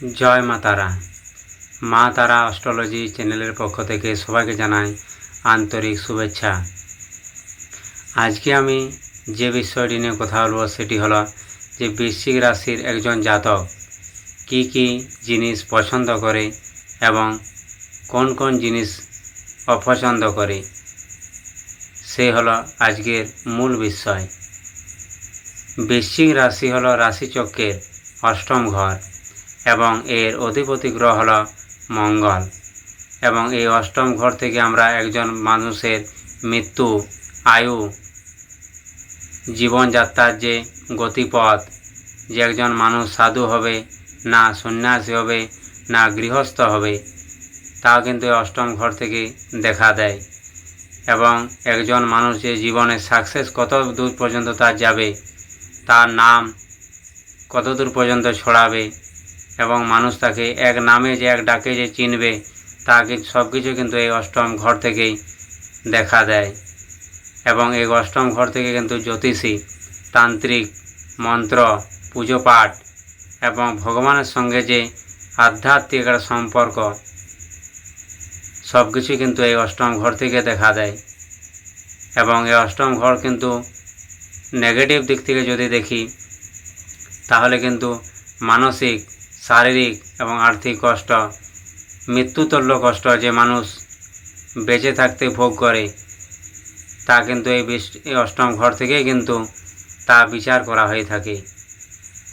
জয় মা তারা। মা তারা অস্ট্রোলজি চ্যানেলের পক্ষ থেকে সবাইকে জানাই আন্তরিক শুভেচ্ছা। আজকে আমি যে বিষয়টি নিয়ে কথা বলব সেটি হলো যে বৃশ্চিক রাশির একজন জাতক কি কি জিনিস পছন্দ করে এবং কোন কোন জিনিস অপছন্দ করে, সে হলো আজকের মূল বিষয়। বৃশ্চিক রাশি হলো রাশিচক্রের অষ্টম ঘর। এবং এর অধিপতি গ্রহ হল মঙ্গল। এবং এই অষ্টম ঘর থেকে আমরা একজন মানুষের মৃত্যু, আয়ু জীবনযাত্রার যে গতিপথ, যে একজন মানুষ সাধু হবে, না সন্ন্যাসী হবে, না গৃহস্থ হবে তা কিন্তু এই অষ্টম ঘর থেকে দেখা দেয়। এবং একজন মানুষ যে জীবনে সাকসেস কত দূর পর্যন্ত তার যাবে, তার নাম কত দূর পর্যন্ত ছড়াবে এবং মানুষ তাকে এক নামে যে, এক ডাকে যে চিনবে, তা কিন্তু সব কিছু কিন্তু এই অষ্টম ঘর থেকেই দেখা দেয়। এবং এই অষ্টম ঘর থেকে কিন্তু জ্যোতিষী, তান্ত্রিক, মন্ত্র পুজো পাঠ এবং ভগবানের সঙ্গে যে আধ্যাত্মিক একটা সম্পর্ক, সব কিছুই কিন্তু এই অষ্টম ঘর থেকে দেখা দেয়। এবং এই অষ্টম ঘর কিন্তু নেগেটিভ দিক থেকে যদি দেখি, তাহলে কিন্তু মানসিক শারীরিক এবং আর্থিক কষ্ট, মৃত্যুতুল্য কষ্ট যে মানুষ বেঁচে থাকতে ভোগ করে, তা কিন্তু এই বিশ- এই অষ্টম ঘর থেকেই কিন্তু তা বিচার করা হয়ে থাকে।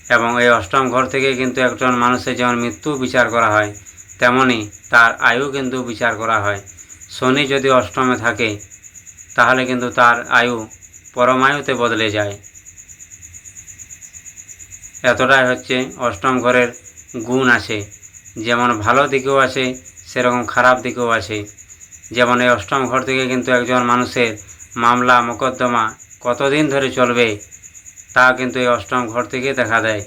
এবং এই অষ্টম ঘর থেকে কিন্তু একজন মানুষের যেমন মৃত্যু বিচার করা হয়, তেমনি তার আয়ু কিন্তু বিচার করা হয়। শনি যদি অষ্টমে থাকে, তাহলে কিন্তু তার আয়ু পরমায়ুতে বদলে যায়। এতটাই হচ্ছে অষ্টম ঘরের গুণ আছে। যেমন ভালো দিকেও আছে, সেরকম খারাপ দিকেও আছে। যেমন এই অষ্টম ঘর থেকে কিন্তু একজন মানুষের মামলা, মোকদ্দমা কতদিন ধরে চলবে, তা কিন্তু এই অষ্টম ঘর থেকে দেখা দেয়।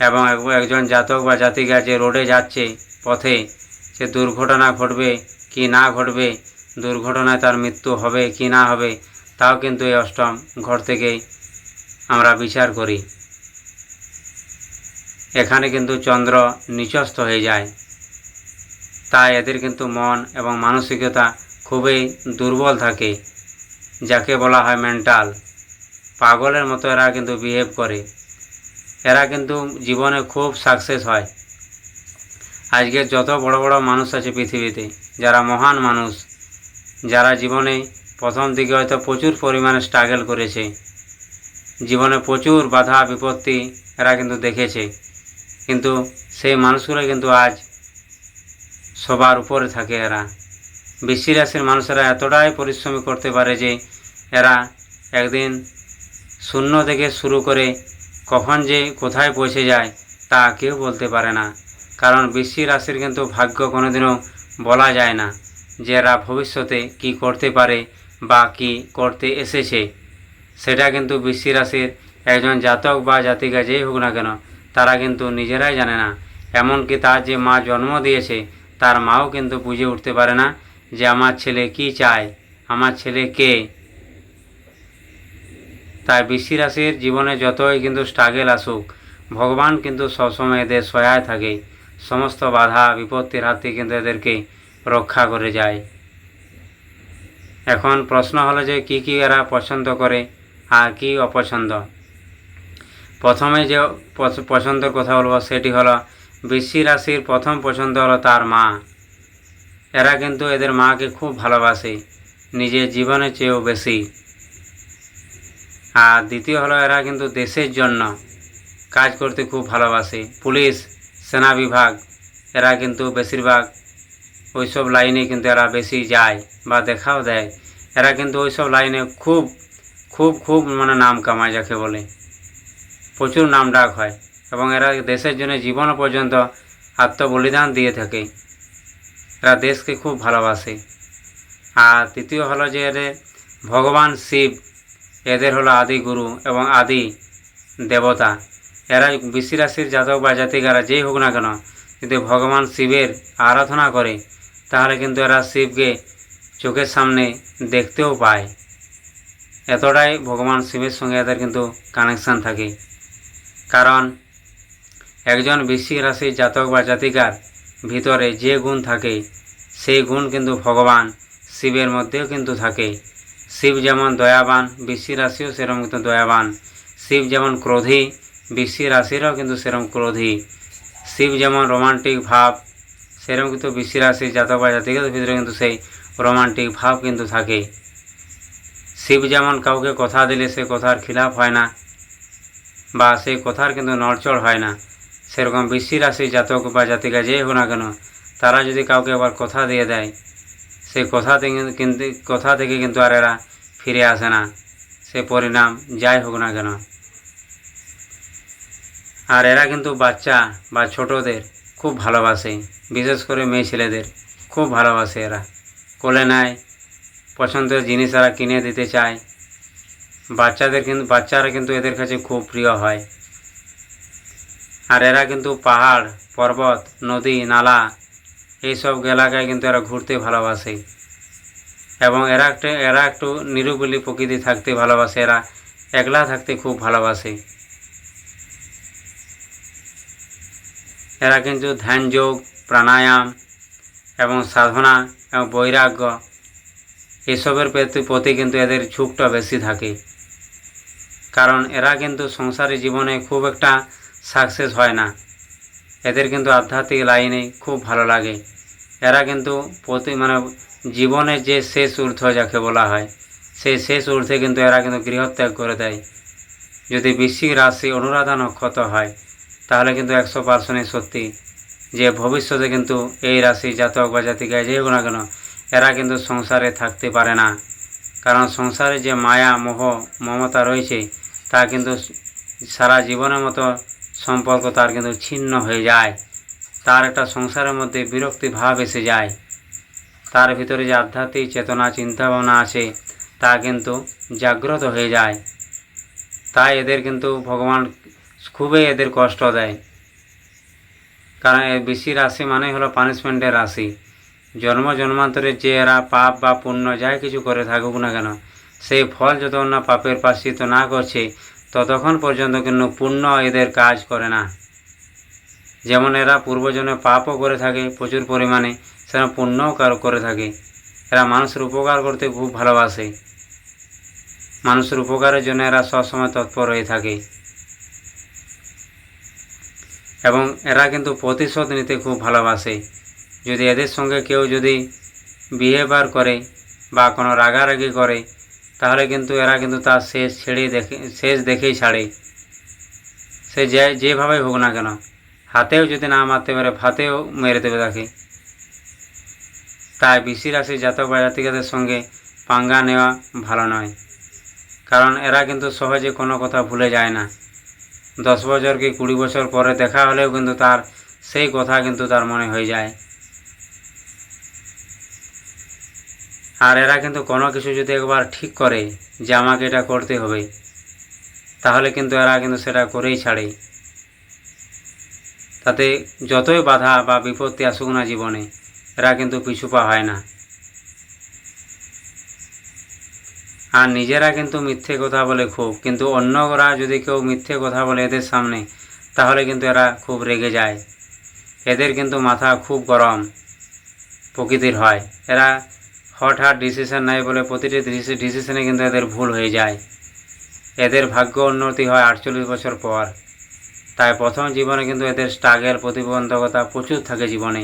এবং একজন জাতক বা জাতিকা যে রোডে যাচ্ছে পথে, সে দুর্ঘটনা ঘটবে কি না ঘটবে, দুর্ঘটনায় তার মৃত্যু হবে কি না হবে, তাও কিন্তু এই অষ্টম ঘর থেকেই আমরা বিচার করি। এখানে কিন্তু চন্দ্র নিচস্থ হয়ে যায়। তাই এদের কিন্তু মন এবং মানসিকতা খুবই দুর্বল থাকে, যাকে বলা হয় মেন্টাল পাগলের মতো এরা কিন্তু বিহেভ করে। এরা কিন্তু জীবনে খুব সাকসেস হয়। আজকে যত বড় বড় মানুষ আছে পৃথিবীতে, যারা মহান মানুষ, যারা জীবনে প্রথম দিকে হয়তো প্রচুর পরিমাণে স্ট্রাগল করেছে, জীবনে প্রচুর বাধা বিপত্তি এরা কিন্তু দেখেছে। কিন্তু সেই মানুষগুলো কিন্তু আজ সবার উপরে থাকে এরা। বৃষ্টি রাশির মানুষেরা এতটাই পরিশ্রমী করতে পারে যে এরা একদিন শূন্য থেকে শুরু করে কখন যে কোথায় পৌঁছে যায় তা কেউ বলতে পারে না। কারণ বৃষ্টি রাশির কিন্তু ভাগ্য কোনোদিনও বলা যায় না যে এরা ভবিষ্যতে কি করতে পারে বা কি করতে এসেছে। সেটা কিন্তু বৃষ্টি রাশির একজন জাতক বা জাতিকা যেই হোক না কেন তারা কিন্তু নিজেরাই জানে না। এমনকি তার যে মা জন্ম দিয়েছে, তার মাও কিন্তু বুঝে উঠতে পারে না যে আমার ছেলে কি চায়, আমার ছেলে কে। তাই বৃষ্টি রাশির জীবনে যতই কিন্তু স্ট্রাগেল আসুক, ভগবান কিন্তু সবসময় এদের সহায় থাকে। সমস্ত বাধা, বিপত্তির হাত থেকে কিন্তু এদেরকে রক্ষা করে যায়। এখন প্রশ্ন হলো যে কি কি এরা পছন্দ করে আর কি অপছন্দ? প্রথমে যে পছ- পছন্দের কথা বলব সেটি হলো বৃষ্টি রাশির প্রথম পছন্দ হলো তার মা। এরা কিন্তু এদের মাকে খুব ভালোবাসে, নিজের জীবনের চেয়েও বেশি। আর দ্বিতীয় হলো এরা কিন্তু দেশের জন্য কাজ করতে খুব ভালোবাসে। পুলিশ, সেনা বিভাগ, এরা কিন্তু বেশিরভাগ ওইসব লাইনে কিন্তু এরা বেশি যায় বা দেখাও দেয়। এরা কিন্তু ওইসব লাইনে খুব খুব খুব মানে নাম কামায় যাকে বলে। প্রচুর নাম ডাক হয় এবং এরা দেশের জন্য জীবন পর্যন্ত আত্মবলিদান দিয়ে থাকে। এরা দেশকে খুব ভালোবাসে। আর তৃতীয় হলো যে এদের ভগবান শিব, এদের হলো আদি গুরু এবং আদি দেবতা। এরা বৃষ্টি রাশির জাতক বা জাতিকারা যেই হোক না কেন, যদি ভগবান শিবের আরাধনা করে, তাহলে কিন্তু এরা শিবকে চোখের সামনে দেখতেও পায়। এতটাই ভগবান শিবের সঙ্গে এদের কিন্তু কানেকশান থাকে। কারণ একজন বৃশ্চিক রাশির জাতক বা জাতিকার ভিতরে যে গুণ থাকে, সেই গুণ কিন্তু ভগবান শিবের মধ্যেও কিন্তু থাকে। শিব যেমন দয়াবান বৃশ্চিক রাশিও সেরকম কিন্তু দয়াবান। শিব যেমন ক্রোধী বৃশ্চিক রাশিরও কিন্তু সেরকম ক্রোধী। শিব যেমন রোমান্টিক ভাব, সেরকম কিন্তু বৃশ্চিক রাশির জাতক বা জাতিকাদের ভিতরে কিন্তু সেই রোমান্টিক ভাব কিন্তু থাকে। শিব যেমন কাউকে কথা দিলে সে কথার খিলাফ হয় না বা সেই কথার কিন্তু নড়চড় হয় না। সেরকম বৃষ্টি রাশি জাতক বা জাতিকা যে হোক না কেন, তারা যদি কাউকে আবার কথা দিয়ে দেয় সেই কথা থেকে কিন্তু, কথা থেকে কিন্তু আর এরা ফিরে আসে না। সে পরিণাম যাই হোক না কেন। আর এরা কিন্তু বাচ্চা বা ছোটদের খুব ভালোবাসে, বিশেষ করে মেয়ে ছেলেদের খুব ভালোবাসে এরা। কোলে নেয়, পছন্দের জিনিস এরা কিনে দিতে চায় বাচ্চাদের কিন্তু, বাচ্চারা কিন্তু এদের কাছে খুব প্রিয় হয়। আর এরা কিন্তু পাহাড়, পর্বত, নদী, নালা, এইসব এলাকায় কিন্তু এরা ঘুরতে ভালোবাসে। এবং এরা একটা, এরা একটু নিরুবলি প্রকৃতি থাকতে ভালোবাসে, এরা একলা থাকতে খুব ভালোবাসে। এরা কিন্তু ধ্যান যোগ, প্রাণায়াম এবং সাধনা এবং বৈরাগ্য, এসবের প্রতি কিন্তু এদের ঝুঁকটা বেশি থাকে। কারণ এরা কিন্তু সংসারী জীবনে খুব একটা সাকসেস হয় না। এদের কিন্তু আধ্যাত্মিক লাইনে খুব ভালো লাগে। এরা কিন্তু প্রতি মানে জীবনের যে শেষ ঊর্ধ্ব যাকে বলা হয়, সেই শেষ ঊর্ধ্বে কিন্তু এরা কিন্তু গৃহত্যাগ করে দেয়। যদি বৃশ্চিক রাশি অনুরাধা নক্ষত্র হয়, তাহলে কিন্তু একশো পার্সেন্টই সত্যি। যে ভবিষ্যতে কিন্তু এই রাশি জাতক বা জাতিকায় যে না কেন এরা কিন্তু সংসারে থাকতে পারে না। কারণ সংসারে যে মায়া, মোহ, মমতা রয়েছে তা কিন্তু সারা জীবনের মতো সম্পর্ক তার কিন্তু ছিন্ন হয়ে যায়। তার একটা সংসারের মধ্যে বিরক্তি ভাব এসে যায়। তার ভিতরে যে আধ্যাত্মিক চেতনা চিন্তা ভাবনা আছে, তা কিন্তু জাগ্রত হয়ে যায়। তাই এদের কিন্তু ভগবান খুবই এদের কষ্ট দেয়। কারণ এই বেশি রাশি মানেই হলো পানিশমেন্টের রাশি। জন্ম, জন্মান্তরে যে এরা পাপ বা পুণ্য যাই কিছু করে থাকুক না কেন সেই ফল যতক্ষণ না পাপের পাশ্চিত না করছে, ততক্ষণ পর্যন্ত কিন্তু পুণ্য এদের কাজ করে না। যেমন এরা পূর্বজনে পাপও করে থাকে, প্রচুর পরিমাণে সেরকম পুণ্যও করে থাকে। এরা মানুষের উপকার করতে খুব ভালোবাসে। মানুষের উপকারের জন্য এরা সবসময় তৎপর হয়ে থাকে। এবং এরা কিন্তু প্রতিশোধ নিতে খুব ভালোবাসে। যদি এদের সঙ্গে কেউ যদি বিহেভিয়ার করে বা কোনো রাগারাগি করে তাহলে কিন্তু এরা কিন্তু তার শেষ ছেড়ে দেখে, শেষ দেখেই ছাড়ে। সে যে যেভাবে হোক না কেন, হাতেও যদি না মারতে পারে ভাতেও মেরে দেবে তাকে। তাই বিশি রাশি জাতক বা জাতিকাদের সঙ্গে পাঙ্গা নেওয়া ভালো নয়। কারণ এরা কিন্তু সহজে কোনো কথা ভুলে যায় না। দশ বছর কি কুড়ি বছর পরে দেখা হলেও কিন্তু তার সেই কথা কিন্তু তার মনে হয়ে যায়। আর এরা কিন্তু কোনো কিছু যদি একবার ঠিক করে যে আমাকে এটা করতে হবে, তাহলে কিন্তু এরা কিন্তু সেটা করেই ছাড়ে। তাতে যতই বাধা বা বিপত্তি আসুক না জীবনে, এরা কিন্তু পিছুপা হয় না। আর নিজেরা কিন্তু মিথ্যে কথা বলে খুব, কিন্তু অন্যরা যদি কেউ মিথ্যে কথা বলে এদের সামনে, তাহলে কিন্তু এরা খুব রেগে যায়। এদের কিন্তু মাথা খুব গরম প্রকৃতির হয়। এরা হঠাৎ ডিসিশন নেয় বলে প্রতিটি ডিসিশনে কিন্তু এদের ভুল হয়ে যায়। এদের ভাগ্য উন্নতি হয় আটচল্লিশ বছর পর। তাই প্রথম জীবনে কিন্তু এদের স্ট্রাগেল প্রতিবন্ধকতা প্রচুর থাকে জীবনে।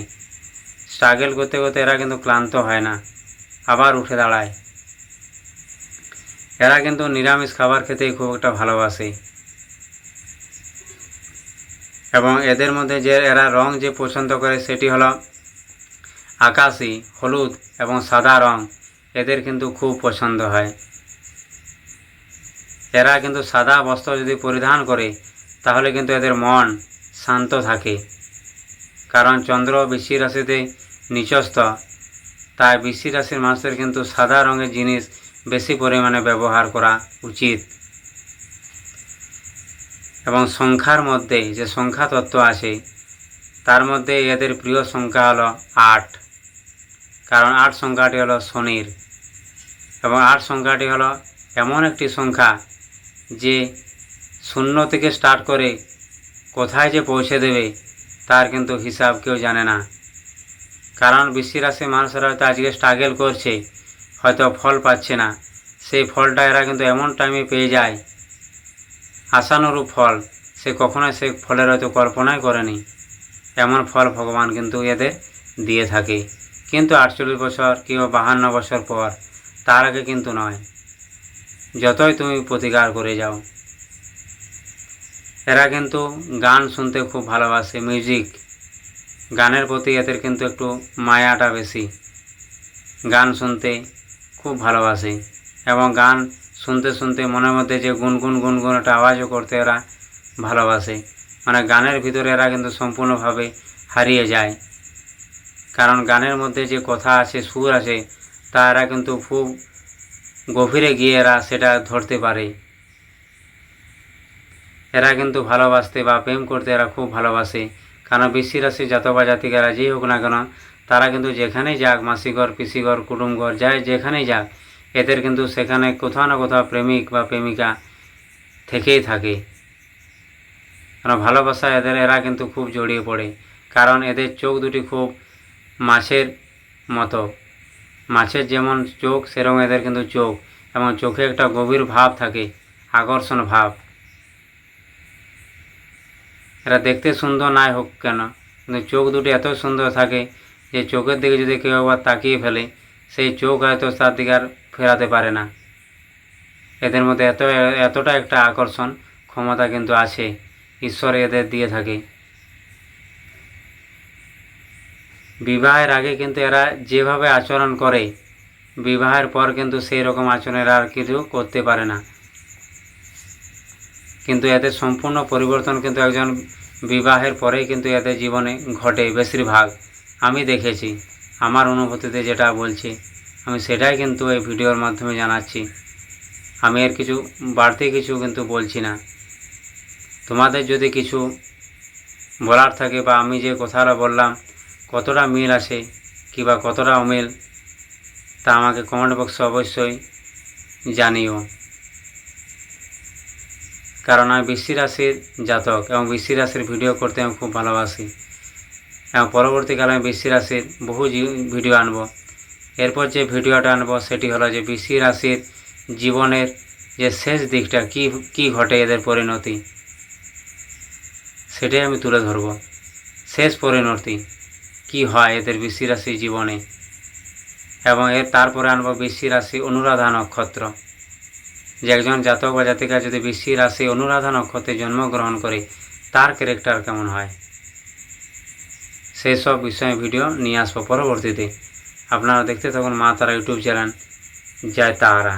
স্ট্রাগেল করতে করতে এরা কিন্তু ক্লান্ত হয় না, আবার উঠে দাঁড়ায়। এরা কিন্তু নিরামিষ খাবার খেতেই খুব একটা ভালোবাসে। এবং এদের মধ্যে যে এরা রং যে পছন্দ করে সেটি হলো আকাশি, হলুদ এবং সাদা রং এদের কিন্তু খুব পছন্দ হয়। এরা কিন্তু সাদা বস্ত্র যদি পরিধান করে, তাহলে কিন্তু এদের মন শান্ত থাকে। কারণ চন্দ্র বৃষ্টি রাশিতে নিচস্থ, তাই বৃষ্টি রাশির মানুষের কিন্তু সাদা রঙের জিনিস বেশি পরিমাণে ব্যবহার করা উচিত। এবং সংখ্যার মধ্যে যে সংখ্যা তত্ত্ব আছে, তার মধ্যে এদের প্রিয় সংখ্যা হলো আট। কারণ আট সংখ্যাটি হলো শনির। এবং আট সংখ্যাটি হলো এমন একটি সংখ্যা যে শূন্য থেকে স্টার্ট করে কোথায় যে পৌঁছে দেবে, তার কিন্তু হিসাব কেউ জানে না। কারণ বৃষ্টি রাশি মানুষেরা হয়তো আজকে স্ট্রাগেল করছে, হয়তো ফল পাচ্ছে না। সেই ফলটা এরা কিন্তু এমন টাইমে পেয়ে যায়, আশানুরূপ ফল, সে কখনোই সে ফলের হয়তো কল্পনাই করেনি। এমন ফল ভগবান কিন্তু এদের দিয়ে থাকে। কিন্তু আটচল্লিশ বছর কিংবা বাহান্ন বছর পর, তার আগে কিন্তু নয়। যতই তুমি প্রতিকার করে যাও। এরা কিন্তু গান শুনতে খুব ভালোবাসে মিউজিক গানের প্রতি এদের কিন্তু একটু মায়াটা বেশি। গান শুনতে খুব ভালোবাসে এবং গান শুনতে শুনতে মনের মধ্যে যে গুনগুন গুনগুন একটা আওয়াজও করতে এরা ভালোবাসে। মানে গানের ভিতরে এরা কিন্তু সম্পূর্ণভাবে হারিয়ে যায়। কারণ গানের মধ্যে যে কথা আছে, সুর আছে তা এরা কিন্তু খুব গভীরে গিয়ে এরা সেটা ধরতে পারে। এরা কিন্তু ভালোবাসতে বা প্রেম করতে এরা খুব ভালোবাসে। কারণ বৃষ্টি রাশি জাত বা জাতিকারা যেই হোক না কেন, তারা কিন্তু যেখানেই যাক মাসিঘর পিসিঘর কুটুমঘর যায় যেখানেই যাক, এদের কিন্তু সেখানে কোথাও না কোথাও প্রেমিক বা প্রেমিকা থেকেই থাকে। কারণ ভালোবাসা এদের, এরা কিন্তু খুব জড়িয়ে পড়ে। কারণ এদের চোখ দুটি খুব মাছের মতো। মাছের যেমন চোখ, সেরকম এদের কিন্তু চোখ। এবং চোখে একটা গভীর ভাব থাকে, আকর্ষণ ভাব। এরা দেখতে সুন্দর নাই হোক কেন, কিন্তু চোখ দুটি এত সুন্দর থাকে যে চোখের দিকে যদি কেউ আবার তাকিয়ে ফেলে, সেই চোখ হয়তো তার দিকে আর ফেরাতে পারে না। এদের মধ্যে এত, এতটা একটা আকর্ষণ, ক্ষমতা কিন্তু আছে, ঈশ্বর এদের দিয়ে থাকে। বিবাহের আগে কিন্তু এরা যেভাবে আচরণ করে, বিবাহের পর কিন্তু সেই রকম আচরণ এরা আর কিছু করতে পারে না। কিন্তু এদের সম্পূর্ণ পরিবর্তন কিন্তু একজন বিবাহের পরেই কিন্তু এদের জীবনে ঘটে বেশিরভাগ। আমি দেখেছি, আমার অনুভূতিতে যেটা বলছি, আমি সেটাই কিন্তু এই ভিডিওর মাধ্যমে জানাচ্ছি। আমি এর কিছু, বাড়তি কিছু কিন্তু বলছি না। তোমাদের যদি কিছু বলার থাকে বা আমি যে কথাটা বললাম কতটা মিল আছে কিংবা কতটা অমিল, তা আমাকে কমেন্ট বক্সে অবশ্যই জানিও। কারণ আমি বৃষ্টি রাশির জাতক এবং বৃষ্টি রাশির ভিডিও করতে আমি খুব ভালোবাসি। এবং পরবর্তীকালে আমি বৃষ্টি রাশির বহু ভিডিও আনব। এরপর যে ভিডিওটা আনব, সেটি হলো যে বৃষ্টি রাশির জীবনের যে শেষ দিকটা, কি কি ঘটে এদের পরিণতি, সেটাই আমি তুলে ধরব। শেষ পরিণতি। কি হয় এদের বৃষ্টি রাশির জীবনে? এবং এর তারপরে আনব বৃষ্টি রাশি অনুরাধা নক্ষত্র। যে একজন জাতক বা জাতিকা যদি বৃষ্টি রাশি অনুরাধা নক্ষত্রে জন্মগ্রহণ করে, তার ক্যারেক্টার কেমন হয়? সেই সব বিষয়ে ভিডিও নিয়ে আসব পরবর্তীতে। আপনারা দেখতে থাকুন মা তারা ইউটিউব চ্যানেল, জয় তারা।